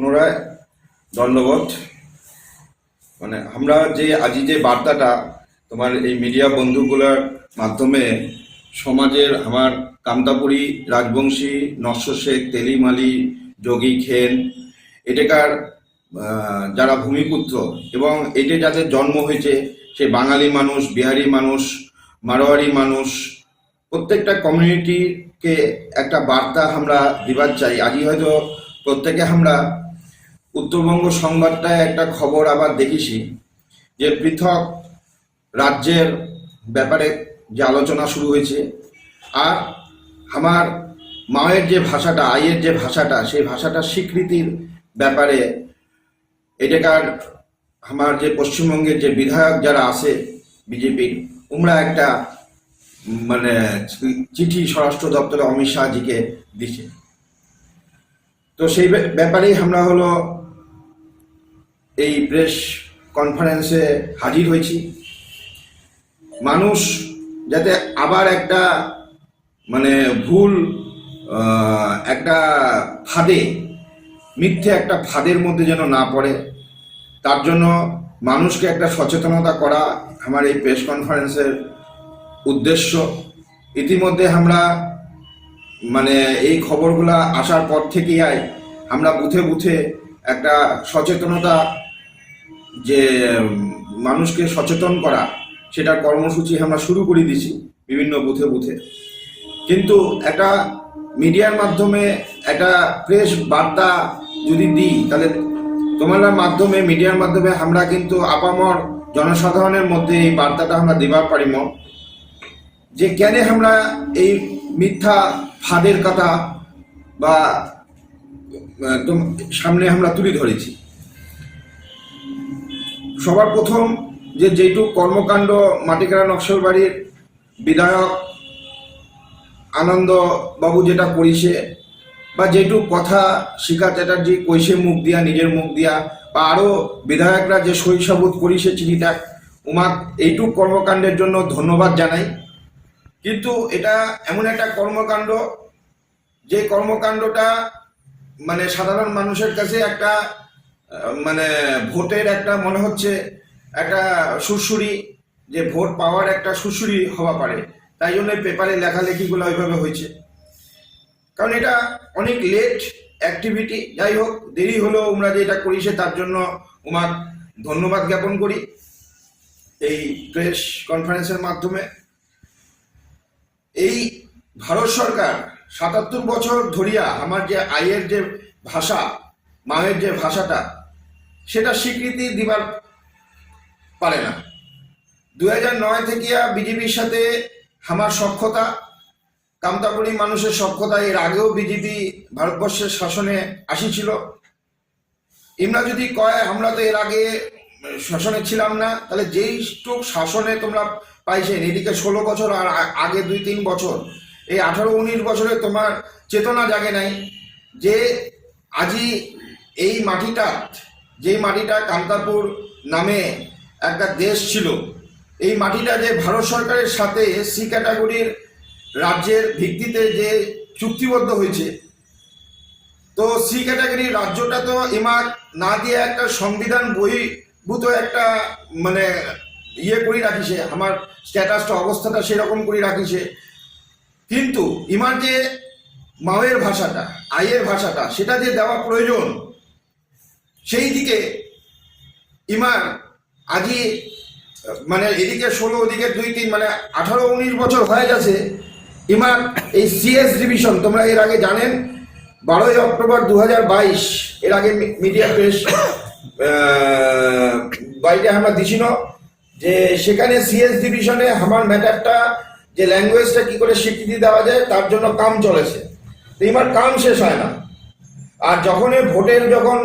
পুনরায় দণ্ডবোধ। মানে আমরা যে আজি যে বার্তাটা তোমার এই মিডিয়া বন্ধুগুলোর মাধ্যমে সমাজের আমার কামতাপুরী রাজবংশী নস্য শেখ, তেলিমালি, যোগী খেন এটাকার যারা ভূমিপুত্র এবং এতে যাদের জন্ম হয়েছে, সে বাঙালি মানুষ, বিহারি মানুষ, মারোয়ারি মানুষ, প্রত্যেকটা কমিউনিটিকে একটা বার্তা আমরা দিবার চাই। আজই হয়তো প্রত্যেকে আমরা উত্তরবঙ্গ সংবাদটায় একটা খবর আবার দেখিছি যে পৃথক রাজ্যের ব্যাপারে যে আলোচনা শুরু হয়েছে, আর আমার মায়ের যে ভাষাটা, আইয়ের যে ভাষাটা, সেই ভাষাটা স্বীকৃতির ব্যাপারে এটাকার আমার যে পশ্চিমবঙ্গের যে বিধায়ক যারা আছে বিজেপির তোমরা একটা মানে চিঠি স্বরাষ্ট্র দপ্তরে অমিত শাহজিকে দিছে। তো সেই ব্যাপারেই আমরা হলো এই প্রেস কনফারেন্সে হাজির হয়েছি। মানুষ যাতে আবার একটা মানে ভুল একটা ফাঁদে, মিথ্যে একটা ফাঁদের মধ্যে যেন না পড়ে, তার জন্য মানুষকে একটা সচেতনতা করা আমার এই প্রেস কনফারেন্সের উদ্দেশ্য। ইতিমধ্যে আমরা মানে এই খবরগুলা আসার পর থেকেই আমরা বুথে বুথে একটা সচেতনতা যে মানুষকে সচেতন করা সেটার কর্মসূচি আমরা শুরু করে দিছি বিভিন্ন বুথে বুথে। কিন্তু একটা মিডিয়ার মাধ্যমে একটা প্রেস বার্তা যদি দিই, তাহলে তোমার মাধ্যমে, মিডিয়ার মাধ্যমে আমরা কিন্তু আপামর জনসাধারণের মধ্যে এই বার্তাটা আমরা দিবার পারিম যে কেন আমরা এই মিথ্যা ফাঁদের কথা বা সামনে আমরা তুলে ধরেছি? সবার প্রথম যে যেটুক কর্মকাণ্ড মাটিকেরা মাটিকারা নকশালবাড়ির বিধায়ক আনন্দবাবু যেটা করিছে, বা যেটুক কথা শিখা চ্যাটার্জি কইসে মুখ দিয়া, নিজের মুখ দিয়া, বা আরও বিধায়করা যে শৈশবোধ করিছে চিঠিটা উমাক এইটুক কর্মকাণ্ডের জন্য ধন্যবাদ জানাই। কিন্তু এটা এমন একটা কর্মকাণ্ড, যে কর্মকাণ্ডটা মানে সাধারণ মানুষের কাছে একটা মানে ভোটের একটা মনে হচ্ছে একটা সুরসুরি, যে ভোট পাওয়ার একটা সুরসুরি হওয়া পারে। তাই জন্য পেপারে লেখালেখিগুলো ওইভাবে হয়েছে। কারণ এটা অনেক লেট অ্যাক্টিভিটি যাই হোক, দেরি হলেও আমরা যে এটা করিছে তার জন্য উমার ধন্যবাদ জ্ঞাপন করি এই প্রেস কনফারেন্সের মাধ্যমে। এই ভারত সরকার সাতাত্তর বছর ধরিয়া আমার যে আয়ের যে ভাষা, মায়ের যে ভাষাটা সেটা স্বীকৃতি দিবার পারে না। দু নয় থেকে বিজেপির সাথে আমার সক্ষতা কামতাপুরি মানুষের সক্ষতা এর আগেও বিজেপি ভারতবর্ষের শাসনে আসিছিল ইমরা যদি কয়, আমরা তো এর আগে শাসনে ছিলাম না, তাহলে যেই স্ট্রোক শাসনে তোমরা পাইছেন, এদিকে ষোলো বছর আর আগে দুই তিন বছর, এই আঠারো উনিশ বছরে তোমার চেতনা জাগে নাই যে আজি এই মাটিটা যে মাটিটা কান্তাপুর নামে একটা দেশ ছিল, এই মাটিটা যে ভারত সরকারের সাথে সি ক্যাটাগরির রাজ্যের ভিত্তিতে যে চুক্তিবদ্ধ হয়েছে, তো সি ক্যাটাগরির রাজ্যটা তো এমার না দিয়ে একটা সংবিধান বহির্ভূত একটা মানে ইয়ে করে রাখিছে, আমার স্ট্যাটাসটা অবস্থাটা সেরকম করে রাখিছে। কিন্তু ইমার যে মাওয়ের ভাষাটা আয়ের ভাষাটা, সেটা যে দেওয়া প্রয়োজন সেই দিকে ইমার আজি মানে এদিকে ষোলো, ওদিকে দুই, তিন মানে আঠারো, উনিশ বছর হয়ে গেছে ইমার এই সিএস ডিভিশন তোমরা এর আগে জানেন, বারোই অক্টোবর দু বাইশ, এর আগে মিডিয়া প্রেস বাইরে আমরা দিছিল, যে সেখানে সিএস ডিভিশনে আমার ম্যাটারটা, যে ল্যাঙ্গুয়েজটা কি করে স্বীকৃতি দেওয়া যায়, তার জন্য কাম চলেছে। তো ইমার কাম শেষ হয় না। আর যখনই ভোটের যখন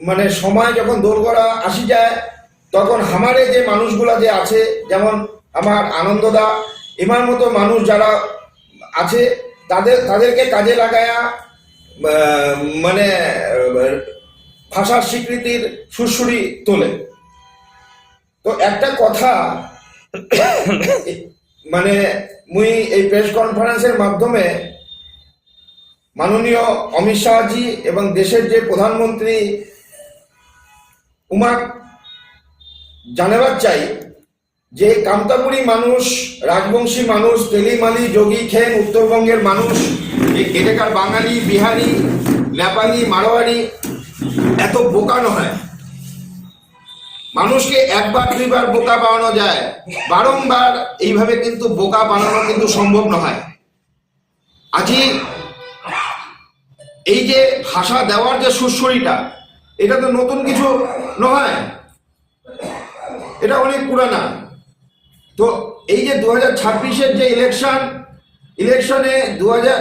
মানে সময় যখন দোরগোড়া আসি যায়, তখন হামারে যে মানুষগুলা যে আছে, যেমন আমার আনন্দদা এমার মতো মানুষ যারা আছে, তাদের, তাদেরকে কাজে লাগায়া মানে ভাষার স্বীকৃতির সুরসুরি তোলে। তো একটা কথা মানে মুই এই প্রেস কনফারেন্সের মাধ্যমে মাননীয় অমিত শাহজি এবং দেশের যে প্রধানমন্ত্রী উমা জানাবার চাই যে কামতাপুরি মানুষ, রাজবংশী মানুষ, তেলিমালি, যোগী খেন উত্তরবঙ্গের মানুষ এটাকার বাঙালি, বিহারি, নেপালি, মারোয়ারি, এত বোকা নয়। মানুষকে একবার, দুইবার বোকা বানানো যায়। বারংবার এইভাবে কিন্তু বোকা বানানো কিন্তু সম্ভব নয়। আজই এই যে ভাষা দেওয়ার যে সুস্বরিটা এটা তো নতুন কিছু নয়। এটা অনেক পুরানা। তো এই যে দু হাজার ছাব্বিশের যে ইলেকশন ইলেকশনে দু হাজার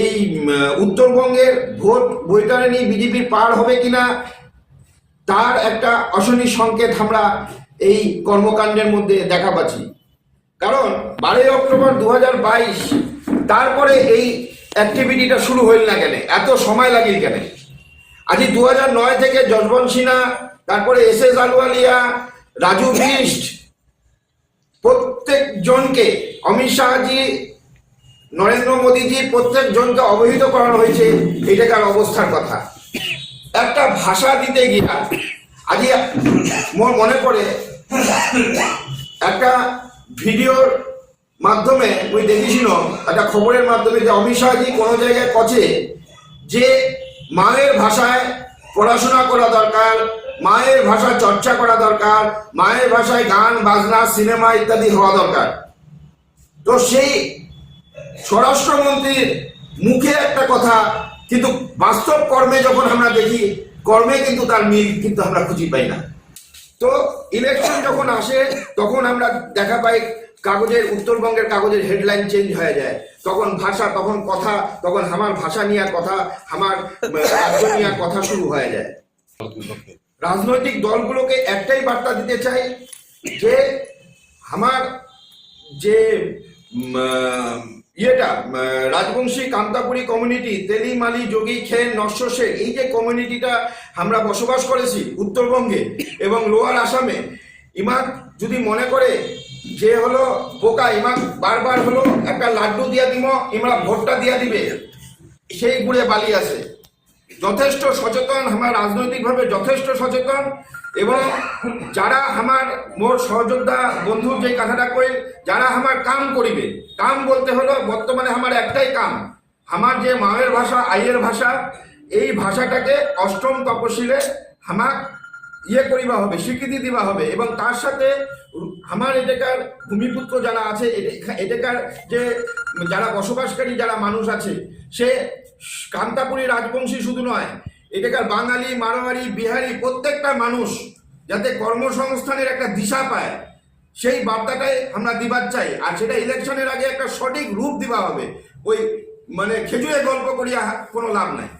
এই উত্তরবঙ্গের ভোট বৈতরণী বিজেপির পার হবে কিনা, তার একটা অশনি সংকেত আমরা এই কর্মকাণ্ডের মধ্যে দেখা পাচ্ছি। কারণ বারোই অক্টোবর দু হাজার বাইশ, তারপরে এই অ্যাক্টিভিটিটা শুরু হইল না কেন? এত সময় লাগিল কেন? আজ দু নয় থেকে যশবন্ত সিনহা, তারপরে এস এস আলুয়ালিয়া, রাজু বিষ্ট প্রত্যেকজনকে অমিত শাহজি, নরেন্দ্র মোদীজি প্রত্যেকজনকে অবহিত করানো হয়েছে এটাকার অবস্থার কথা। একটা ভাষা দিতে গিয়া আজ মোর মনে পড়ে, একটা ভিডিওর মাধ্যমে ওই দেখেছিল একটা খবরের মাধ্যমে যে অমিত শাহজি কোনো জায়গায় কছে যে মায়ের ভাষায় পড়াশোনা করা দরকার, মায়ের ভাষা চর্চা করা দরকার, মায়ের ভাষায় গান, বাজনা, সিনেমা ইত্যাদি হওয়া দরকার। তো সেই স্বরাষ্ট্রমন্ত্রীর মুখে একটা কথা, কিন্তু বাস্তব কর্মে যখন আমরা দেখি, কর্মে কিন্তু তার মিল কিন্তু আমরা খুঁজি পাই না। তো ইলেকশন যখন আসে, তখন আমরা দেখা পাই কাগজের, উত্তরবঙ্গের কাগজের হেডলাইন চেঞ্জ হয়ে যায়। তখন ভাষা, তখন কথা, তখন আমার ভাষা নিয়ে কথা, আমার রাজ্য নিয়ে কথা শুরু হয়ে যায়। রাজনৈতিক দলগুলোকে একটাই বার্তা দিতে চাই যে, আমার যে ইয়েটা রাজবংশী কান্তাপুরী কমিউনিটি তেলি মালি যোগী খেন শেখ, এই যে কমিউনিটিটা আমরা বসবাস করেছি উত্তরবঙ্গে এবং লোয়ার আসামে ইমাক যদি মনে করে যে হলো বোকা ইমাক বারবার হলো একটা লাড্ডু দিয়া দিব ইমরা ভোটটা দিয়া দিবে। সেই গুড়ে বালি আছে। যথেষ্ট সচেতন, আমার রাজনৈতিকভাবে যথেষ্ট সচেতন এবং যারা আমার মোর সহযোদ্ধা বন্ধু যে কথাটা কই যারা আমার কাম করিবে, কাম বলতে হলো বর্তমানে আমার একটাই কাম। আমার যে মায়ের ভাষা, আইয়ের ভাষা, এই ভাষাটাকে অষ্টম তপশিলে আমার ইয়ে করিবা হবে, স্বীকৃতি দিবা হবে এবং তার সাথে আমার এটাকার ভূমিপুত্র যারা আছে, এটা- এটাকার যে যারা বসবাসকারী যারা মানুষ আছে, সে কান্তাপুরী রাজবংশী শুধু নয়, এটাকার বাঙালি মারোয়ারি বিহারি প্রত্যেকটা মানুষ যাতে কর্মসংস্থানের একটা দিশা পায়, সেই বার্তাটাই আমরা দিবার চাই। আর সেটা ইলেকশনের আগে একটা সঠিক রূপ দিবা হবে। ওই মানে খেজুরে গল্প করিয়া কোনো লাভ নাই।